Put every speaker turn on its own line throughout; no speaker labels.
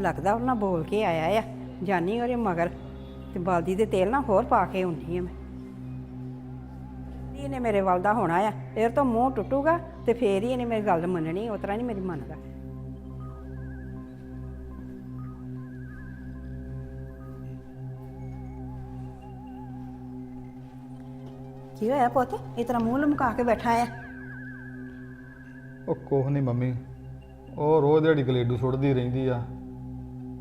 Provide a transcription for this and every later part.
ਲੱਗਦਾ ਉਹਨਾਂ ਬੋਲ ਕੇ ਆਇਆ ਆ। ਜਾਨੀ ਉਹਦੇ ਮਗਰ। ਤੇ ਬਲਦੀ ਦੇ ਤੇਲ ਨਾਲ ਹੋਰ ਪਾ ਕੇ ਹੁੰਨੀ ਆ ਮੈਂ। ਇਹਨੇ ਮੇਰੇ ਵੱਲ ਦਾ ਹੋਣਾ ਆ। ਇਹ ਤੋਂ ਮੂੰਹ ਟੁੱਟੂਗਾ ਤੇ ਫੇਰ ਹੀ ਇਹਨੇ ਮੇਰੀ ਗੱਲ ਮੰਨਣੀ, ਉਸ ਤਰ੍ਹਾਂ ਨਹੀਂ ਮੇਰੀ ਮੰਨਦਾ। ਕੀ ਹੋਇਆ ਪੁੱਤ? ਇਸ ਤਰ੍ਹਾਂ ਮੂੰਹ ਲਮਕਾ ਕੇ ਬੈਠਾ ਆ।
ਉਹ ਕੁਛ ਨਹੀਂ ਮੰਮੀ। ਉਹ ਰੋਜ਼ ਦਿਹਾੜੀ ਗਲੇਡੂ ਸੁੱਟਦੀ ਰਹਿੰਦੀ ਆ।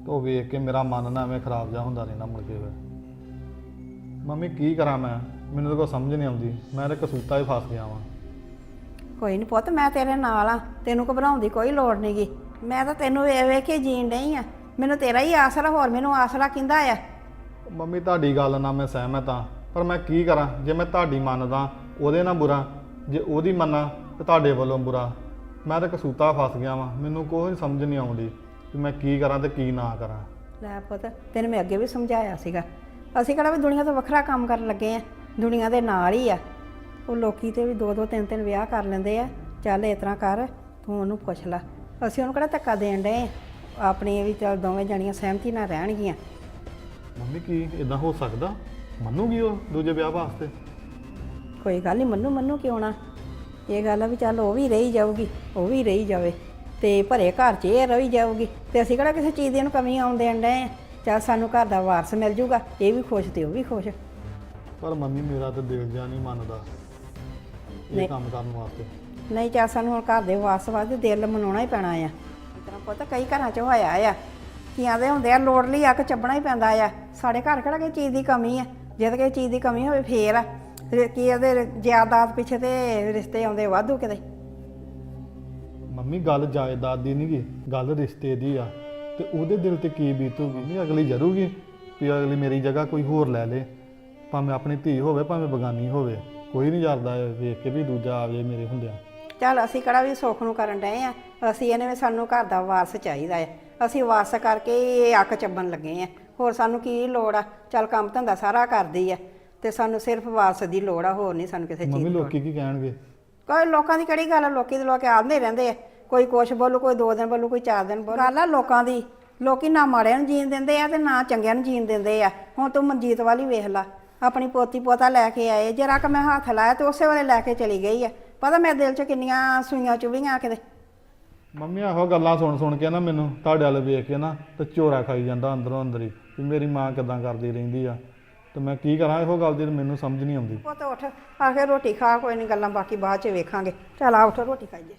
ਤੇ ਉਹ ਵੇਖ ਕੇ ਮੇਰਾ ਮਨ ਨਾ ਐਵੇਂ ਖਰਾਬ ਜਾ ਹੁੰਦਾ ਰਹਿੰਦਾ ਮੁੜ ਕੇ ਫਿਰ। ਮੰਮੀ ਕੀ ਕਰਾਂ ਮੈਂ? ਮੈਨੂੰ ਤਾਂ ਕੋਈ ਸਮਝ ਨਹੀਂ ਆਉਂਦੀ। ਮੈਂ ਤਾਂ ਕਸੂਤਾ ਹੀ ਫਸ ਗਿਆ ਵਾਂ।
ਕੋਈ ਨਹੀਂ ਪੁੱਤ ਮੈਂ ਤੇਰੇ ਨਾਲ ਆ। ਤੈਨੂੰ ਘਬਰਾਉਣ ਦੀ ਕੋਈ ਲੋੜ ਨਹੀਂਗੀ ਮੈਂ ਤਾਂ ਤੈਨੂੰ ਵੇਖ ਵੇਖ ਕੇ ਜੀਣ ਨਹੀਂ ਆ। ਮੈਨੂੰ ਤੇਰਾ ਹੀ ਆਸਰਾ ਹੋਰ ਮੈਨੂੰ ਆਸਰਾ ਕਿੰਦਾ ਆ?
ਮੰਮੀ ਤੁਹਾਡੀ ਗੱਲ ਨਾਲ ਮੈਂ ਸਹਿਮਤ ਆ। ਪਰ ਮੈਂ ਕੀ ਕਰਾਂ? ਜੇ ਮੈਂ ਤੁਹਾਡੀ ਮੰਨਦਾ ਉਹਦੇ ਨਾਲ ਬੁਰਾ। ਜੇ ਉਹਦੀ ਮੰਨਾਂ ਤੇ ਤੁਹਾਡੇ ਵੱਲੋਂ ਬੁਰਾ। ਮੈਂ ਤਾਂ ਕਸੂਤਾ ਫਸ ਗਿਆ ਵਾਂ। ਮੈਨੂੰ ਕੋਈ ਸਮਝ ਨਹੀਂ ਆਉਂਦੀ। ਕਿ ਮੈਂ ਕੀ ਕਰਾਂ ਤੇ ਕੀ ਨਾ ਕਰਾਂ।
ਲੈ ਪੁੱਤ ਤੈਨੂੰ ਮੈਂ ਅੱਗੇ ਵੀ ਸਮਝਾਇਆ ਸੀਗਾ। ਅਸੀਂ ਕਿਹੜਾ ਵੀ ਦੁਨੀਆ ਤੋਂ ਵੱਖਰਾ ਕੰਮ ਕਰਨ ਲੱਗੇ ਆ ਦੁਨੀਆ ਦੇ ਨਾਲ ਹੀ ਆ। ਉਹ ਲੋਕੀ ਤੇ ਵੀ ਦੋ ਦੋ ਤਿੰਨ ਤਿੰਨ ਵਿਆਹ ਕਰ ਲੈਂਦੇ ਆ। ਚੱਲ ਇਸ ਤਰ੍ਹਾਂ ਕਰ ਤੂੰ ਉਹਨੂੰ ਪੁੱਛ ਲੈ। ਅਸੀਂ ਉਹਨੂੰ ਕਿਹੜਾ ਧੱਕਾ ਦੇਣ ਡਏ ਆਂ। ਆਪਣੀ ਵੀ ਚੱਲ ਦੋਵੇਂ ਜਣੀਆਂ ਸਹਿਮਤੀ ਨਾਲ ਰਹਿਣਗੀਆਂ।
ਮੰਮੀ ਕੀ ਇਦਾਂ ਹੋ ਸਕਦਾ? ਮੰਨੂਗੀ ਉਹ ਦੂਜੇ ਵਿਆਹ ਵਾਸਤੇ?
ਕੋਈ ਗੱਲ ਨਹੀਂ ਮੰਨੂ ਮੰਨੂ ਕਿਉਂ ਨਾ? ਇਹ ਗੱਲ ਆ ਵੀ ਚੱਲ ਉਹ ਵੀ ਰਹੀ ਜਾਊਗੀ ਉਹ ਵੀ ਰਹੀ ਜਾਵੇ। ਤੇ ਭਰੇ ਘਰ 'ਚ ਇਹ ਰਹੀ ਜਾਊਗੀ ਤੇ ਅਸੀਂ ਕਿਹੜਾ ਕਿਸੇ ਚੀਜ਼ ਦੀ ਇਹਨੂੰ ਕਮੀ ਆਉਣ ਦੇਣ ਡਏ ਆ? ਸਾਨੂੰ ਘਰ ਦਾ ਵਾਰਸ ਮਿਲ ਜੂਗਾ ਇਹ ਵੀ ਖੁਸ਼ ਤੇ ਉਹ ਵੀ ਖੁਸ਼।
ਪਰ ਮੰਮੀ ਮੇਰਾ ਤਾਂ ਦਿਲ ਜਾ ਨਹੀਂ ਮੰਨਦਾ ਇਹ। ਕੰਮ ਕਰਨ ਵਾਸਤੇ।
ਨਹੀਂ ਚੱਲ ਸਾਨੂੰ ਹੁਣ ਘਰ ਦੇ ਵਾਰਸ ਵਾਸਤੇ ਦਿਲ ਮਨਾਉਣਾ ਹੀ ਪੈਣਾ ਆ। ਇਤਨਾ ਪੁੱਤ ਕਈ ਘਰਾਂ 'ਚ ਹੋਇਆ ਆ ਕੀ ਆਂਦੇ ਹੁੰਦੇ ਆ ਲੋੜ ਲਈ ਅੱਕ ਚੱਬਣਾ ਹੀ ਪੈਂਦਾ ਆ। ਸਾਡੇ ਘਰ ਕਿਹੜਾ ਕਿਸੇ ਚੀਜ਼ ਦੀ ਕਮੀ ਆ? ਜਦ ਕਿਸੇ ਚੀਜ਼ ਦੀ ਕਮੀ ਹੋਵੇ ਫੇਰ ਆ। ਕੀ ਇਹਦੇ ਜਾਇਦਾਦ ਪਿੱਛੇ ਤੇ ਰਿਸ਼ਤੇ ਆਉਂਦੇ ਵਾਧੂ ਕਿਤੇ।
ਮੰਮੀ ਗੱਲ ਜਾਇਦਾਦ ਦੀ ਨਹੀਂ ਗੀ ਗੱਲ ਰਿਸ਼ਤੇ ਦੀ ਆ। ਤੇ ਉਹਦੇ ਦਿਲ ਤੇ ਕੀ ਬੀਤੂਗੀ? ਨਹੀਂ ਅਗਲੀ ਜਰੂਗੀ ਵੀ ਅਗਲੀ ਮੇਰੀ ਜਗ੍ਹਾ ਕੋਈ ਹੋਰ ਲੈ ਲੇ। ਭਾਵੇਂ ਆਪਣੀ ਧੀ ਹੋਵੇ ਭਾਵੇਂ ਬਗਾਨੀ ਹੋਵੇ ਕੋਈ ਨਹੀਂ ਜਰਦਾ ਵੇਖ ਕੇ ਵੀ ਦੂਜਾ ਆ ਜਾਏ ਮੇਰੇ ਹੁੰਦਿਆਂ।
ਚੱਲ ਅਸੀਂ ਕਿਹੜਾ ਵੀ ਸੁੱਖ ਨੂੰ ਕਰਨ ਡਏ ਆ। ਅਸੀਂ ਇਹਨੇ ਵੀ ਸਾਨੂੰ ਘਰ ਦਾ ਵਾਰਸ ਚਾਹੀਦਾ ਹੈ ਅਸੀਂ ਵਾਰਸ ਕਰਕੇ ਇਹ ਅੱਕ ਚੱਬਣ ਲੱਗੇ ਆ। ਹੋਰ ਸਾਨੂੰ ਕੀ ਲੋੜ ਆ? ਚੱਲ ਕੰਮ ਧੰਦਾ ਸਾਰਾ ਕਰਦੀ ਆ। ਤੇ ਸਾਨੂੰ ਸਿਰਫ ਵਾਰਸ ਦੀ ਲੋੜ ਆ ਹੋਰ ਨਹੀਂ ਸਾਨੂੰ ਕਿਸੇ ਚੀਜ਼
ਮੰਮੀ
ਦੀ ਲੋੜ।
ਲੋਕੀ ਕੀ ਕਹਿਣਗੇ?
ਕੋਈ ਲੋਕਾਂ ਦੀ ਕਿਹੜੀ ਗੱਲ ਆ? ਲੋਕੀ ਦੇ ਲੋਕ ਆਉਂਦੇ ਰਹਿੰਦੇ ਆ। ਕੋਈ ਕੁਛ ਬੋਲੂ ਕੋਈ ਦੋ ਦਿਨ ਬੋਲੂ ਕੋਈ ਚਾਰ ਦਿਨ ਬੋਲੂ। ਗੱਲ ਆ ਲੋਕਾਂ ਦੀ। ਲੋਕੀ ਨਾ ਮਾੜਿਆਂ ਨੂੰ ਜੀਣ ਦਿੰਦੇ ਆ ਤੇ ਨਾ ਚੰਗਿਆਂ ਨੂੰ ਜੀਣ ਦਿੰਦੇ ਆ। ਹੁਣ ਤੂੰ ਮਨਜੀਤ ਵਾਲੀ ਵੇਖ ਲਾ। ਆਪਣੀ ਪੋਤੀ ਪੋਤਾ ਲੈ ਕੇ ਆਏ ਜਰਾ ਕਿ ਮੈਂ ਹੱਥ ਲਾਇਆ ਤੇ ਉਸੇ ਵੇਲੇ ਲੈ ਕੇ ਚਲੀ ਗਈ ਆ। ਪਤਾ ਮੇਰੇ ਦਿਲ 'ਚ ਕਿੰਨੀਆਂ ਸੂਈਆਂ ਚੁਭੀਆਂ ਕਿਤੇ।
ਮੰਮੀ ਆਹੋ ਗੱਲਾਂ ਸੁਣ ਸੁਣ ਕੇ ਨਾ ਮੈਨੂੰ ਤੁਹਾਡੇ ਵੱਲ ਵੇਖ ਕੇ ਨਾ ਤੇ ਝੋਰਾ ਖਾਈ ਜਾਂਦਾ ਅੰਦਰੋਂ ਅੰਦਰ ਹੀ ਵੀ ਮੇਰੀ ਮਾਂ ਕਿਦਾਂ ਕਰਦੀ ਰਹਿੰਦੀ ਆ। ਤੇ ਮੈਂ ਕੀ ਕਰਾਂ ਇਹੋ ਗੱਲ ਦੀ ਤਾਂ ਮੈਨੂੰ ਸਮਝ ਨਹੀਂ ਆਉਂਦੀ।
ਪੁੱਤ ਉੱਠ ਆ ਕੇ ਰੋਟੀ ਖਾ ਕੋਈ ਨਹੀਂ ਗੱਲਾਂ ਬਾਕੀ ਬਾਅਦ 'ਚ ਵੇਖਾਂਗੇ। ਚੱਲ ਆ ਉੱਠ ਰੋਟੀ ਖਾਈਏ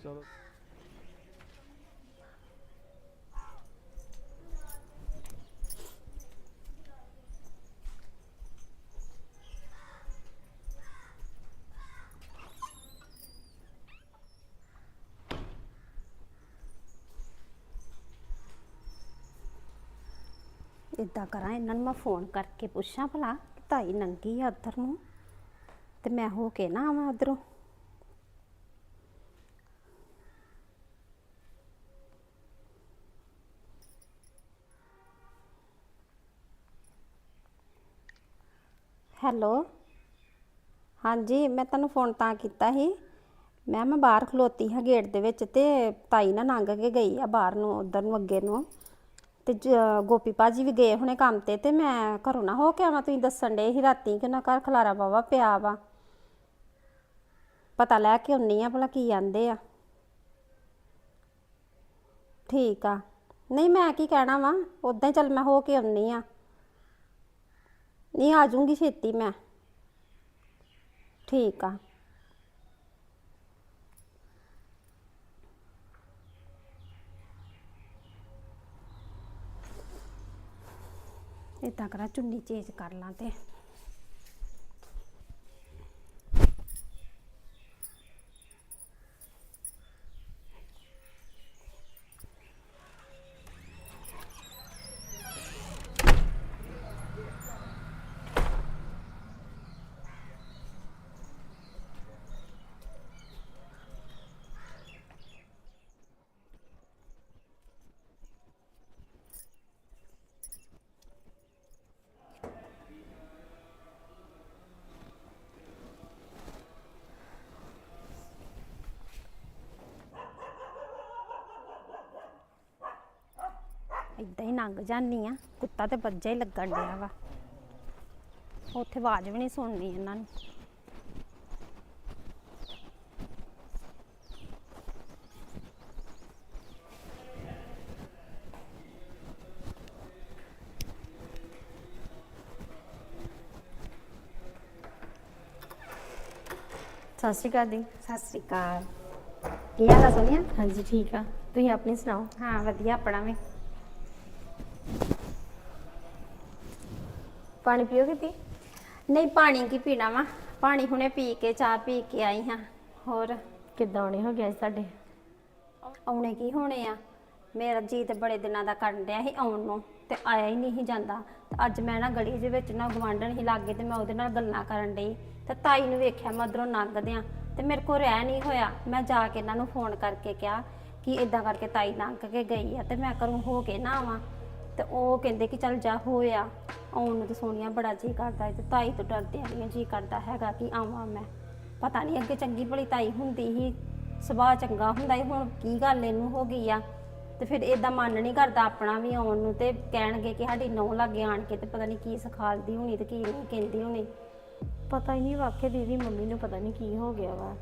ਇਦਾਂ ਕਰਾਂ, ਇਹਨਾਂ ਨੂੰ ਮੈਂ ਫੋਨ ਕਰਕੇ ਪੁੱਛਾਂ ਭਲਾ ਕਿ ਤਾਈ ਨੰਗੀ ਆ ਉੱਧਰ ਨੂੰ। ਤੇ ਮੈਂ ਹੋ ਕੇ ਨਾ ਆਵਾਂ ਉੱਧਰੋਂ। ਹੈਲੋ। ਹਾਂਜੀ, ਮੈਂ ਤੁਹਾਨੂੰ ਫੋਨ ਤਾਂ ਕੀਤਾ ਸੀ। ਮੈਂ ਮੈਂ ਬਾਹਰ ਖਲੋਤੀ ਹਾਂ ਗੇਟ ਦੇ ਵਿੱਚ ਤੇ ਤਾਈ ਨਾ ਲੰਘ ਕੇ ਗਈ ਆ ਬਾਹਰ ਨੂੰ, ਉਧਰ ਨੂੰ ਅੱਗੇ ਨੂੰ। ਤੇ ਜ- ਗੋਪੀ ਭਾਜੀ ਵੀ ਗਏ ਹੁਣੇ ਕੰਮ ਤੇ ਤੇ ਮੈਂ ਘਰੋਂ ਨਾ ਹੋ ਕੇ ਆਵਾਂ। ਤੁਸੀਂ ਦੱਸਣ ਡੇ ਸੀ ਰਾਤੀ ਕਿ ਨਾ ਘਰ ਖਲਾਰਾ ਬਾਵਾ ਪਿਆ ਵਾ। ਪਤਾ ਲੈ ਕੇ ਆਉਣੀ ਆ ਭਲਾ ਕੀ ਆਂਦੇ ਆ। ਠੀਕ ਆ। ਨਹੀਂ, ਮੈਂ ਕੀ ਕਹਿਣਾ ਵਾ? ਉਦਾਂ ਹੀ ਚੱਲ ਮੈਂ ਹੋ ਕੇ ਆਉਣੀ ਆ। ਨਹੀਂ, ਆ ਜਾਊਂਗੀ ਛੇਤੀ ਮੈਂ। ਠੀਕ ਆ। ਇਦਾਂ ਕਰਾਂ ਚੁੰਨੀ ਚੇਂਜ ਕਰ ਲਾਂ ਤੇ। ਇਦਾਂ ਹੀ ਲੰਘ ਜਾਨੀ ਆ। ਕੁੱਤਾ ਤੇ ਬੱਜਾ ਹੀ ਲੱਗਣ ਡਿਆ ਵਾ। ਉੱਥੇ ਆਵਾਜ਼ ਵੀ ਨਹੀਂ ਸੁਣਨੀ ਇਹਨਾਂ ਨੂੰ।
ਸਤਿ ਸ਼੍ਰੀ ਅਕਾਲ ਦੀ।
ਸਤਿ ਸ੍ਰੀ ਅਕਾਲ। ਕੀ ਹਾਲ ਆ ਸੋਨੀਆ?
ਹਾਂਜੀ ਠੀਕ ਆ। ਤੁਸੀਂ ਆਪਣੀ ਸੁਣਾਓ?
ਹਾਂ ਵਧੀਆ ਆਪਣਾ ਵੀ।
ਪਾਣੀ ਪੀਓਗੇ ਤੀ
ਨਹੀਂ ਪਾਣੀ ਕੀ ਪੀਣਾ ਵਾ? ਪਾਣੀ ਹੁਣੇ ਪੀ ਕੇ ਚਾਹ ਪੀ ਕੇ ਆਈ ਹਾਂ। ਹੋਰ?
ਕਿੱਦਾਂ ਆਉਣੇ ਹੋ ਗਿਆ ਤੁਹਾਡੇ
ਆਉਣੇ ਕੀ ਹੋਣੇ ਆ? ਮੇਰਾ ਜੀ ਤੇ ਬੜੇ ਦਿਨਾਂ ਦਾ ਕਰਨ ਡਿਆ ਸੀ ਆਉਣ ਨੂੰ ਤੇ ਆਇਆ ਹੀ ਨਹੀਂ ਸੀ ਜਾਂਦਾ। ਤੇ ਅੱਜ ਮੈਂ ਨਾ ਗਲੀ ਦੇ ਵਿੱਚ ਨਾ ਗਵਾਂਢਣ ਹੀ ਲੱਗੇ ਤੇ ਮੈਂ ਉਹਦੇ ਨਾਲ ਗੱਲਾਂ ਕਰਨ ਡਈ। ਤੇ ਤਾਈ ਨੂੰ ਵੇਖਿਆ ਮੈਂ ਉਧਰੋਂ ਲੰਘਦਿਆਂ ਤੇ ਮੇਰੇ ਕੋਲ ਰਹਿ ਨਹੀਂ ਹੋਇਆ। ਮੈਂ ਜਾ ਕੇ ਇਹਨਾਂ ਨੂੰ ਫੋਨ ਕਰਕੇ ਕਿਹਾ ਕਿ ਇਦਾਂ ਕਰਕੇ ਤਾਈ ਲੰਘ ਕੇ ਗਈ ਆ ਤੇ ਮੈਂ ਕਰੂੰ ਹੋ ਕੇ ਨਾ ਆਵਾਂ। ਤੇ ਉਹ ਕਹਿੰਦੇ ਕਿ ਚੱਲ ਜਾ ਹੋਇਆ। ਆਉਣ ਨੂੰ ਤੇ ਸੋਨੀਆ ਬੜਾ ਜੀ ਕਰਦਾ ਹੈ ਤੇ ਤਾਈ ਤੋਂ ਡਰਦੇ ਨਹੀਂ ਜੀ ਕਰਦਾ ਹੈਗਾ ਕਿ ਆਵਾਂ ਮੈਂ। ਪਤਾ ਨਹੀਂ ਅੱਗੇ ਚੰਗੀ ਭਲੀ ਤਾਈ ਹੁੰਦੀ ਹੀ, ਸੁਭਾਅ ਚੰਗਾ ਹੁੰਦਾ ਸੀ ਹੁਣ ਕੀ ਗੱਲ ਇਹਨੂੰ ਹੋ ਗਈ ਆ। ਤੇ ਫਿਰ ਇਦਾਂ ਮਨ ਨਹੀਂ ਕਰਦਾ ਆਪਣਾ ਵੀ ਆਉਣ ਨੂੰ ਤੇ ਕਹਿਣਗੇ ਕਿ ਸਾਡੀ ਨੌ ਲੱਗੇ ਆਣ ਕੇ ਤੇ ਪਤਾ ਨਹੀਂ ਕੀ ਸਿਖਾਲਦੀ ਹੋਣੀ ਤੇ ਕੀ ਨਹੀਂ ਕਹਿੰਦੀ ਹੋਣੀ।
ਪਤਾ ਹੀ ਨਹੀਂ ਵਾਕਿਆ ਦੀਦੀ ਮੰਮੀ ਨੂੰ ਪਤਾ ਨਹੀਂ ਕੀ ਹੋ ਗਿਆ ਵਾ।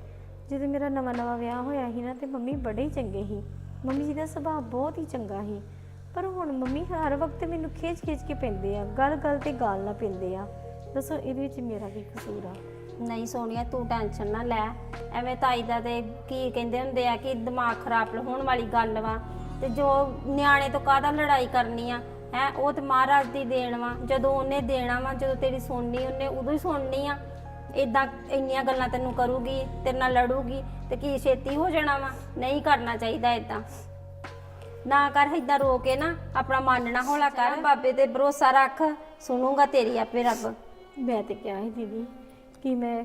ਜਦੋਂ ਮੇਰਾ ਨਵਾਂ ਨਵਾਂ ਵਿਆਹ ਹੋਇਆ ਸੀ ਨਾ ਤੇ ਮੰਮੀ ਬੜੇ ਹੀ ਚੰਗੇ ਸੀ। ਮੰਮੀ ਜੀ ਦਾ ਸੁਭਾਅ ਬਹੁਤ ਹੀ ਚੰਗਾ ਸੀ। ਪਰ ਹੁਣ ਮੰਮੀ ਹਰ ਵਕਤ ਮੈਨੂੰ ਖਿੱਚ ਖਿੱਚ ਕੇ ਪੈਂਦੇ ਆ, ਗੱਲ ਗੱਲ ਤੇ ਗਾਲ ਨਾ ਪੈਂਦੇ ਆ। ਦੱਸੋ ਇਹਦੇ ਵਿੱਚ ਮੇਰਾ ਕੀ ਕਸੂਰ ਆ?
ਨਹੀਂ ਸੋਨੀਆ, ਤੂੰ ਟੈਨਸ਼ਨ ਨਾ ਲੈ। ਐਵੇਂ ਤਾਈ ਦਾ ਤੇ ਕੀ ਕਹਿੰਦੇ ਹੁੰਦੇ ਆ ਕਿ ਦਿਮਾਗ ਖਰਾਬ ਹੋਣ ਵਾਲੀ ਗੱਲ ਵਾ। ਤੇ ਜੋ ਨਿਆਣੇ ਤੋਂ ਕਾਹਦਾ ਲੜਾਈ ਕਰਨੀ ਆ, ਹੈ, ਉਹ ਤੇ ਮਹਾਰਾਜ ਦੀ ਦੇਣ ਵਾ। ਜਦੋਂ ਉਹਨੇ ਦੇਣਾ ਵਾ, ਜਦੋਂ ਤੇਰੀ ਸੁਣਨੀ, ਉਹਨੇ ਉਦੋਂ ਹੀ ਸੁਣਨੀ ਆ। ਇਦਾਂ ਇੰਨੀਆਂ ਗੱਲਾਂ ਤੈਨੂੰ ਕਰੂਗੀ, ਤੇਰੇ ਨਾਲ ਲੜੂਗੀ ਤੇ ਕੀ ਛੇਤੀ ਹੋ ਜਾਣਾ ਵਾ? ਨਹੀਂ ਕਰਨਾ ਚਾਹੀਦਾ ਇਦਾਂ ਨਾ ਕਰ ਇਦਾਂ ਰੋ ਕੇ ਨਾ ਆਪਣਾ ਮਨ ਨਾ ਹੌਲਾ ਕਰ ਬਾਬੇ ਤੇ ਭਰੋਸਾ ਰੱਖ ਸੁਣੂਗਾ ਤੇਰੀ ਆਪੇ ਰੱਬ।
ਮੈਂ ਤੇ ਕਿਹਾ ਸੀ ਦੀਦੀ ਕਿ ਮੈਂ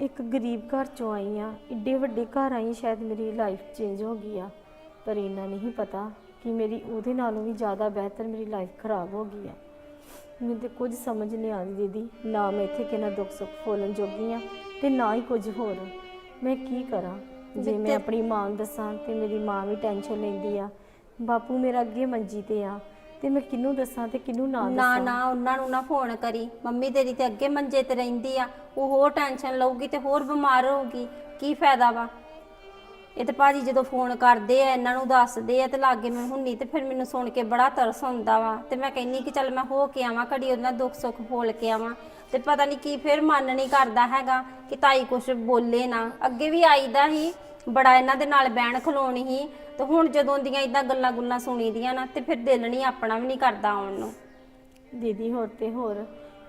ਇੱਕ ਗਰੀਬ ਘਰ ਚੋਂ ਆਈ ਆ ਏਡੇ ਵੱਡੇ ਘਰ ਆਈ ਸ਼ਾਇਦ ਮੇਰੀ ਲਾਈਫ ਚੇਂਜ ਹੋ ਗਈ ਆ। ਪਰ ਇਹਨਾਂ ਨਹੀਂ ਪਤਾ ਕਿ ਮੇਰੀ ਉਹਦੇ ਨਾਲੋਂ ਵੀ ਜ਼ਿਆਦਾ ਬਿਹਤਰ ਮੇਰੀ ਲਾਈਫ ਖਰਾਬ ਹੋ ਗਈ ਆ। ਮੈਨੂੰ ਤੇ ਕੁਝ ਸਮਝ ਨਹੀਂ ਆਉਂਦੀ ਦੀਦੀ ਨਾ ਮੈਂ ਇੱਥੇ ਕਿਹਨਾਂ ਦੁੱਖ ਸੁੱਖ ਫੋਲਣ ਜੋਗੀ ਆ ਤੇ ਨਾ ਹੀ ਕੁਝ ਹੋਰ। ਮੈਂ ਕੀ ਕਰਾਂ? ਜੇ ਮੈਂ ਆਪਣੀ ਮਾਂ ਨੂੰ ਦੱਸਾਂ ਤੇ ਮੇਰੀ ਮਾਂ ਵੀ ਟੈਨਸ਼ਨ ਲੈਂਦੀ ਆ ਬਾਪੂ ਮੇਰਾ ਅੱਗੇ ਮੰਜੀ ਤੇ ਆ ਤੇ ਮੈਂ ਕਿਹਨੂੰ ਦੱਸਾਂ ਤੇ ਕਿਹਨੂੰ ਨਾ
ਨਾ
ਦੱਸਾਂ?
ਨਾ ਉਹਨਾਂ ਨੂੰ ਨਾ ਫੋਨ ਕਰੀ। ਮੰਮੀ ਤੇਰੀ ਤੇ ਅੱਗੇ ਮੰਜੇ ਤੇ ਰਹਿੰਦੀ ਆ। ਉਹ ਹੋਰ ਟੈਨਸ਼ਨ ਲਊਗੀ ਤੇ ਹੋਰ ਬਿਮਾਰ ਹੋਊਗੀ। ਕੀ ਫਾਇਦਾ ਵਾ? ਇਹ ਤੇ ਭਾਜੀ ਜਦੋਂ ਫੋਨ ਕਰਦੇ ਆ ਇਹਨਾਂ ਨੂੰ ਦੱਸਦੇ ਆ ਤੇ ਲਾਗੇ ਮੈਂ ਹੁੰਨੀ ਤੇ ਫਿਰ ਮੈਨੂੰ ਸੁਣ ਕੇ ਬੜਾ ਤਰਸ ਆਉਂਦਾ ਵਾ। ਤੇ ਮੈਂ ਕਹਿੰਨੀ ਕਿ ਚੱਲ ਮੈਂ ਹੋ ਕੇ ਆਵਾਂ ਘੜੀ ਉਹਨਾਂ ਦੁੱਖ ਸੁੱਖ ਫੋਲ ਕੇ ਆਵਾਂ। ਤੇ ਪਤਾ ਨਹੀਂ ਕੀ ਫਿਰ ਮਨ ਨਹੀਂ ਕਰਦਾ ਹੈਗਾ ਕਿ ਤਾਈ ਕੁਛ ਬੋਲੇ ਨਾ। ਅੱਗੇ ਵੀ ਆਈਦਾ ਹੀ ਬੜਾ ਇਹਨਾਂ ਦੇ ਨਾਲ ਬਹਿਣ ਖਲੋਣੀ ਹੀ ਤੇ ਹੁਣ ਜਦੋਂ ਦੀਆਂ ਇਦਾਂ ਗੱਲਾਂ ਗੁੱਲਾਂ ਸੁਣੀਦੀਆਂ ਨਾ ਤੇ ਫਿਰ ਦਿਲ ਨਹੀਂ ਆਪਣਾ ਵੀ ਨਹੀਂ ਕਰਦਾ ਆਉਣ ਨੂੰ।
ਦੀਦੀ ਹੋਰ ਤੇ ਹੋਰ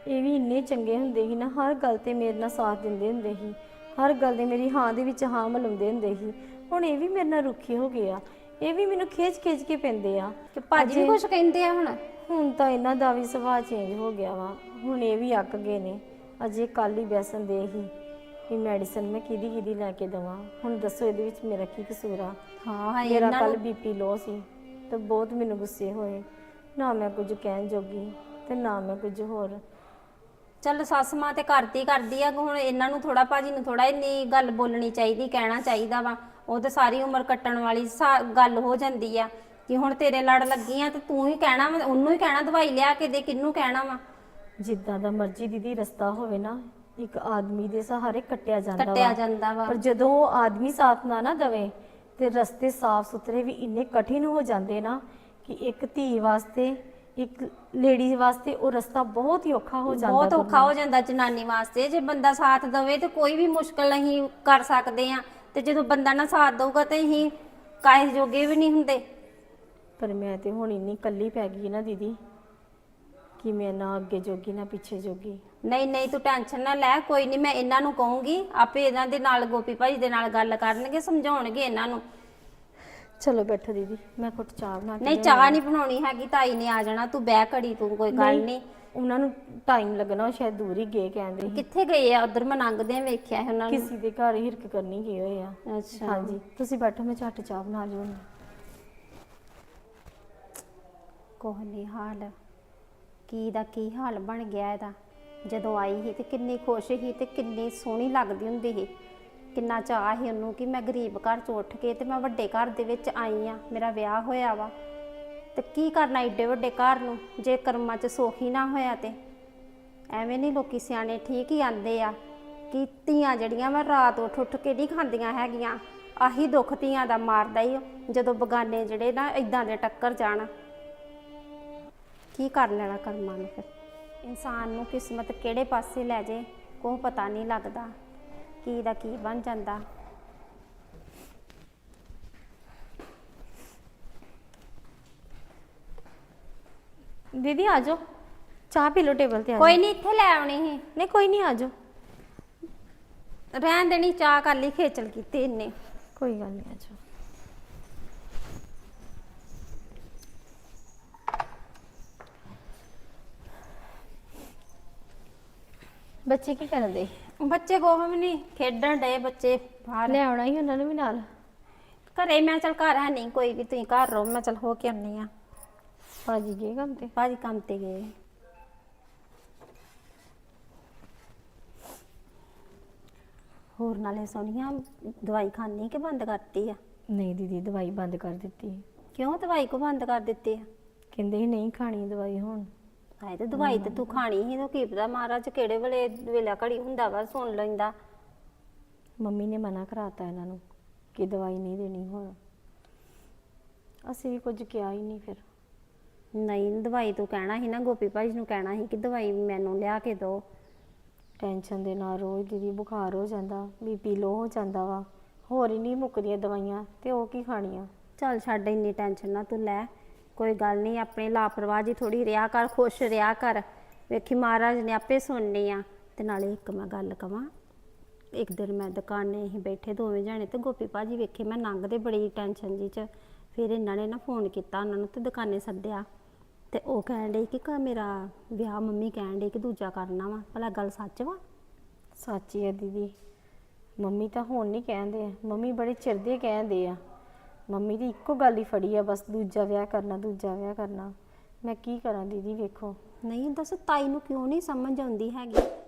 ਇਹ ਵੀ ਇੰਨੇ ਚੰਗੇ ਹੁੰਦੇ ਸੀ ਨਾ ਹਰ ਗੱਲ ਤੇ ਮੇਰੇ ਨਾਲ ਸਾਥ ਦਿੰਦੇ ਹੁੰਦੇ ਸੀ। ਹਰ ਗੱਲ ਦੇ ਮੇਰੀ ਹਾਂ ਦੇ ਵਿੱਚ ਹਾਂ ਮਿਲਾਉਂਦੇ ਹੁੰਦੇ ਸੀ। ਹੁਣ ਇਹ ਵੀ ਮੇਰੇ ਨਾਲ ਰੁੱਖੇ ਹੋ ਗਏ ਆ। ਇਹ ਵੀ ਮੈਨੂੰ ਖਿੱਚ ਖਿੱਚ ਕੇ ਪੈਂਦੇ ਆ।
ਕਿ ਭਾਜੀ ਵੀ ਕੁਝ ਕਹਿੰਦੇ ਆ ਹੁਣ?
ਹੁਣ ਤਾਂ ਇਹਨਾਂ ਦਾ ਵੀ ਸੁਭਾਅ ਚੇਂਜ ਹੋ ਗਿਆ ਵਾ। ਹੁਣ ਇਹ ਵੀ ਅੱਕ ਗਏ ਨੇ। ਅਜੇ ਕੱਲ ਹੀ ਬੈਸਨ ਦੇ ਹੀ ਕਿ ਮੈਡੀਸਨ ਮੈਂ ਕਿਹਦੀ ਕਿਹਦੀ ਲੈ ਕੇ ਦਵਾਂ? ਹੁਣ ਦੱਸੋ ਇਹਦੇ ਵਿੱਚ ਮੇਰਾ ਕੀ ਕਸੂਰ ਆ?
ਹਾਂ
ਮੇਰਾ
ਇਹਨਾਂ
ਕੱਲ
ਨੂੰ
ਬੀਪੀ ਲੋ ਸੀ ਤੇ ਬਹੁਤ ਮੈਨੂੰ ਗੁੱਸੇ ਹੋਏ। ਨਾ ਮੈਂ ਕੁਝ ਕਹਿਣ ਜੋਗੀ ਤੇ ਨਾ ਮੈਂ ਕੁਝ ਹੋਰ।
ਚੱਲ ਸੱਸ ਮਾਂ ਤੇ ਕਰਦੀ ਕਰਦੀ ਆ ਹੁਣ ਇਹਨਾਂ ਨੂੰ ਥੋੜਾ ਭਾਜੀ ਨੂੰ ਥੋੜਾ ਇੰਨੀ ਗੱਲ ਬੋਲਣੀ ਚਾਹੀਦੀ ਕਹਿਣਾ ਚਾਹੀਦਾ ਵਾ। ਉਹ ਤੇ ਸਾਰੀ ਉਮਰ ਕੱਟਣ ਵਾਲੀ ਸਾ- ਗੱਲ ਹੋ ਜਾਂਦੀ ਆ ਕਿ ਹੁਣ ਤੇਰੇ ਲੜ ਲੱਗੀ ਆ ਤੇ ਤੂੰ ਹੀ ਕਹਿਣਾ ਵਾ ਉਹਨੂੰ ਹੀ ਕਹਿਣਾ ਦਵਾਈ ਲਿਆ ਕੇ ਦੇ ਕਿਹਨੂੰ ਕਹਿਣਾ ਵਾ?
ਜਿੱਦਾਂ ਦਾ ਮਰਜ਼ੀ ਦੀਦੀ ਰਸਤਾ ਹੋਵੇ ਨਾ ਇੱਕ ਆਦਮੀ ਦੇ ਸਹਾਰੇ ਕੱਟਿਆ ਜਾਂਦਾ
ਕੱਟਿਆ
ਵਾ।
ਜਾਂਦਾ ਵਾ।
ਪਰ ਜਦੋਂ ਉਹ ਆਦਮੀ ਸਾਥ ਨਾ ਨਾ ਦਵੇ ਤੇ ਰਸਤੇ ਸਾਫ਼ ਸੁਥਰੇ ਵੀ ਇੰਨੇ ਕਠਿਨ ਹੋ ਜਾਂਦੇ ਨਾ ਕਿ ਇੱਕ ਧੀ ਵਾਸਤੇ ਇੱਕ ਲੇਡੀ ਵਾਸਤੇ ਉਹ ਰਸਤਾ ਬਹੁਤ ਹੀ ਔਖਾ ਹੋ ਜਾਂਦਾ
ਬਹੁਤ। ਔਖਾ ਹੋ ਜਾਂਦਾ ਜਨਾਨੀ ਵਾਸਤੇ। ਜੇ ਬੰਦਾ ਸਾਥ ਦਵੇ ਤੇ ਕੋਈ ਵੀ ਮੁਸ਼ਕਲ ਨਹੀਂ ਕਰ ਸਕਦੇ ਆ। ਤੇ ਜਦੋਂ ਬੰਦਾ ਨਾ ਸਾਥ ਦਊਗਾ ਤੇ ਅਸੀਂ ਕਾਹੇ ਜੋਗੇ ਵੀ ਨਹੀਂ ਹੁੰਦੇ।
ਪਰ ਮੈਂ ਤੇ ਹੁਣ ਇੰਨੀ ਕੱਲੀ ਪੈ ਗਈ ਨਾ ਦੀਦੀ। ਕਿ ਮੈਂ ਨਾ ਅੱਗੇ ਜੋਗੀ ਨਾ ਪਿੱਛੇ ਜੋਗੀ?
ਨਹੀਂ ਨਹੀਂ ਤੂੰ ਟੈਨਸ਼ਨ ਨਾ ਲੈ ਕੋਈ ਨਹੀਂ ਮੈਂ ਇਹਨਾਂ ਨੂੰ ਕਹੂੰਗੀ ਆਪੇ ਇਹਨਾਂ ਦੇ ਨਾਲ ਗੋਪੀ ਭਾਈ ਦੇ ਨਾਲ ਗੱਲ ਕਰਨਗੇ ਸਮਝਾਉਣਗੇ ਇਹਨਾਂ ਨੂੰ।
ਚਲੋ ਬੈਠੋ ਦੀਦੀ ਮੈਂ ਕੁਝ ਚਾਹ ਬਣਾ ਕੇ
ਨਹੀਂ ਚਾਹ ਨਹੀਂ ਬਣਾਉਣੀ ਹੈਗੀ ਤਾਈ ਨੇ ਆ ਜਾਣਾ ਤੂੰ ਬਹਿ ਘੜੀ ਤੂੰ ਕੋਈ ਗੱਲ ਨਹੀਂ
ਉਹਨਾਂ ਨੂੰ ਟਾਈਮ ਲੱਗਣਾ ਉਹ ਸ਼ਾਇਦ ਦੂਰ ਹੀ ਗਏ ਕਹਿੰਦੇ ਸੀ।
ਕਿੱਥੇ ਗਏ ਆ? ਉਧਰ ਮੈਂ ਲੰਘਦਿਆਂ ਵੇਖਿਆ ਸੀ ਉਹਨਾਂ ਨੂੰ।
ਕਿਸੇ ਦੇ ਘਰ ਹਿਰਕ ਕਰਨੀ ਗਏ ਹੋਏ ਆ।
ਅੱਛਾ।
ਹਾਂਜੀ ਤੁਸੀਂ ਬੈਠੋ ਮੈਂ ਝੱਟ ਚਾਹ ਬਣਾ ਲਿਆਉਂਦੀ
ਕੋਹ ਨਹੀਂ ਹਾਲ ਕੀ ਦਾ ਕੀ ਹਾਲ ਬਣ ਗਿਆ ਇਹਦਾ? ਜਦੋਂ ਆਈ ਸੀ ਤੇ ਕਿੰਨੀ ਖੁਸ਼ ਸੀ ਤੇ ਕਿੰਨੀ ਸੋਹਣੀ ਲੱਗਦੀ ਹੁੰਦੀ ਸੀ। ਕਿੰਨਾ ਚਾਅ ਸੀ ਉਹਨੂੰ ਕਿ ਮੈਂ ਗਰੀਬ ਘਰ ਚੋਂ ਉੱਠ ਕੇ ਤੇ ਮੈਂ ਵੱਡੇ ਘਰ ਦੇ ਵਿੱਚ ਆਈ ਆ, ਮੇਰਾ ਵਿਆਹ ਹੋਇਆ ਵਾ। ਤੇ ਕੀ ਕਰਨਾ ਏਡੇ ਵੱਡੇ ਘਰ ਨੂੰ, ਜੇ ਕਰਮਾਂ 'ਚ ਸੁੱਖ ਨਾ ਹੋਇਆ ਤੇ? ਐਵੇਂ ਨਹੀਂ ਲੋਕੀ ਸਿਆਣੇ ਠੀਕ ਹੀ ਆਂਦੇ ਆ ਕਿ ਧੀਆਂ ਜਿਹੜੀਆਂ ਵਾ ਰਾਤ ਉੱਠ ਉੱਠ ਕੇ ਨਹੀਂ ਖਾਂਦੀਆਂ ਹੈਗੀਆਂ, ਆਹੀ ਦੁੱਖ ਧੀਆਂ ਦਾ ਮਾਰਦਾ ਹੀ ਜਦੋਂ ਬਗਾਨੇ ਜਿਹੜੇ ਨਾ ਇਦਾਂ ਦੇ ਟੱਕਰ ਜਾਣ ਕੀ ਕਰ ਲੈਣਾ ਕਰਮਾਂ ਨੂੰ ਫਿਰ? ਇਨਸਾਨ ਨੂੰ ਕਿਸਮਤ ਕਿਹੜੇ ਪਾਸੇ ਲੈ ਜੇ ਕੋਈ ਪਤਾ ਨਹੀਂ ਲੱਗਦਾ ਕੀ ਦਾ ਕੀ ਬਣ ਜਾਂਦਾ।
ਦੀਦੀ ਆ ਜਾਓ। ਚਾਹ ਪੀ ਲਓ ਟੇਬਲ ਤੇ ਆ
ਕੋਈ। ਨਹੀਂ ਇੱਥੇ ਲੈ ਆਉਣੀ ਸੀ।
ਨਹੀਂ ਕੋਈ ਨਹੀਂ ਆ ਜਾਓ।
ਰਹਿਣ ਦੇਣੀ ਚਾਹ ਕਰ ਲਈ ਖੇਚਲ ਕੀਤੀ ਇੰਨੇ
ਕੋਈ ਗੱਲ ਨਹੀਂ ਆ ਜਾਓ। ਬੱਚੇ ਕੀ ਕਰਦੇ?
ਬੱਚੇ ਕੋਹ ਵੀ ਨਹੀਂ ਖੇਡਣ ਡਏ ਬੱਚੇ ਬਾਹਰ।
ਲੈ ਆਉਣਾ ਹੀ ਉਹਨਾਂ ਨੂੰ ਵੀ ਨਾਲ।
ਘਰੇ ਮੈਂ ਚਲ ਘਰ ਹੈ ਨਹੀਂ ਕੋਈ ਵੀ ਤੁਸੀਂ ਘਰ ਰਹੋ ਮੈਂ ਚਲ ਹੋ ਕੇ ਆਉਣੀ ਆ
ਭਾਜੀ ਗਏ ਕੰਮ ਤੇ?
ਭਾਜੀ ਕੰਮ ਤੇ ਗਏ। ਹੋਰ ਨਾਲੇ ਸੋਨੀਆ ਦਵਾਈ ਖਾਣੀ ਕਿ ਬੰਦ ਕਰਤੀ ਆ?
ਨਹੀਂ ਦੀਦੀ ਦਵਾਈ ਬੰਦ ਕਰ ਦਿੱਤੀ।
ਕਿਉਂ ਦਵਾਈ ਕੋ ਬੰਦ ਕਰ ਦਿੱਤੀ ਆ?
ਕਹਿੰਦੇ ਸੀ ਨਹੀਂ ਖਾਣੀ ਦਵਾਈ ਹੁਣ।
ਹਾਏ ਤੇ ਦਵਾਈ ਤੇ ਤੂੰ ਖਾਣੀ ਸੀ ਤੂੰ ਕੀ ਪਤਾ ਮਹਾਰਾਜ ਕਿਹੜੇ ਵੇਲੇ ਵੇਲਾ ਘੜੀ ਹੁੰਦਾ ਵਾ ਸੁਣ ਲੈਂਦਾ।
ਮੰਮੀ ਨੇ ਮਨਾ ਕਰਾਤਾ ਇਹਨਾਂ ਨੂੰ ਕਿ ਦਵਾਈ ਨਹੀਂ ਦੇਣੀ ਹੁਣ। ਅਸੀਂ ਵੀ ਕੁਝ ਕਿਹਾ ਹੀ ਨਹੀਂ ਫਿਰ।
ਨਹੀਂ ਦਵਾਈ ਤੂੰ ਕਹਿਣਾ ਸੀ ਨਾ ਗੋਪੀ ਭਾਈ ਨੂੰ ਕਹਿਣਾ ਸੀ ਕਿ ਦਵਾਈ ਮੈਨੂੰ ਲਿਆ ਕੇ ਦਿਓ
ਟੈਨਸ਼ਨ ਦੇ ਨਾਲ ਰੋਜ਼ ਦੀਦੀ ਬੁਖਾਰ ਹੋ ਜਾਂਦਾ ਬੀਪੀ ਲੋ ਹੋ ਜਾਂਦਾ ਵਾ। ਹੋਰ ਹੀ ਨਹੀਂ ਮੁੱਕਦੀਆਂ ਦਵਾਈਆਂ ਤੇ ਉਹ ਕੀ ਖਾਣੀਆਂ?
ਚੱਲ ਛੱਡ ਇੰਨੀ ਟੈਨਸ਼ਨ ਨਾ ਤੂੰ ਲੈ। ਕੋਈ ਗੱਲ ਨਹੀਂ, ਆਪਣੇ ਲਾਪਰਵਾਹ ਜੀ ਥੋੜੀ ਰਿਆ ਕਰ, ਖੁਸ਼ ਰਿਆ ਕਰ। ਵੇਖੀ ਮਹਾਰਾਜ ਨੇ ਆਪੇ ਸੁਣਨੀ ਆ। ਤੇ ਨਾਲੇ ਇੱਕ ਮੈਂ ਗੱਲ ਕਵਾਂ, ਇੱਕ ਦਿਨ ਮੈਂ ਦੁਕਾਨੇ ਹੀ ਬੈਠੇ, ਦੋਵੇਂ ਜਾਣੇ ਤੇ ਗੋਪੀ ਭਾਜੀ ਵੇਖੇ, ਮੈਂ ਲੰਘਦੇ ਬੜੀ ਟੈਨਸ਼ਨ ਜੀ ਚ। ਫਿਰ ਇਹਨਾਂ ਨੇ ਨਾ ਫੋਨ ਕੀਤਾ, ਉਹਨਾਂ ਨੂੰ ਤੇ ਦੁਕਾਨੇ ਸੱਦਿਆ। ਤੇ ਉਹ ਕਹਿਣ ਡਈ ਕਿ ਘਰ ਮੇਰਾ ਵਿਆਹ, ਮੰਮੀ ਕਹਿਣ ਡਈ ਕਿ ਦੂਜਾ ਕਰਨਾ ਵਾ। ਭਲਾ ਗੱਲ ਸੱਚ ਵਾ?
ਸੱਚੀ ਹੈ ਦੀਦੀ। ਮੰਮੀ ਤਾਂ ਹੁਣ ਨਹੀਂ ਕਹਿੰਦੇ ਆ ਮੰਮੀ ਬੜੇ ਚਿਰ ਦੇ ਕਹਿੰਦੇ ਆ। ਮੰਮੀ ਦੀ ਇੱਕੋ ਗੱਲ ਹੀ ਫੜੀ ਆ, ਬਸ ਦੂਜਾ ਵਿਆਹ ਕਰਨਾ, ਦੂਜਾ ਵਿਆਹ ਕਰਨਾ। ਮੈਂ ਕੀ ਕਰਾਂ ਦੀਦੀ, ਵੇਖੋ।
ਨਹੀਂ, ਦੱਸ ਤਾਈ ਨੂੰ ਕਿਉਂ ਨਹੀਂ ਸਮਝ ਆਉਂਦੀ ਹੈਗੀ?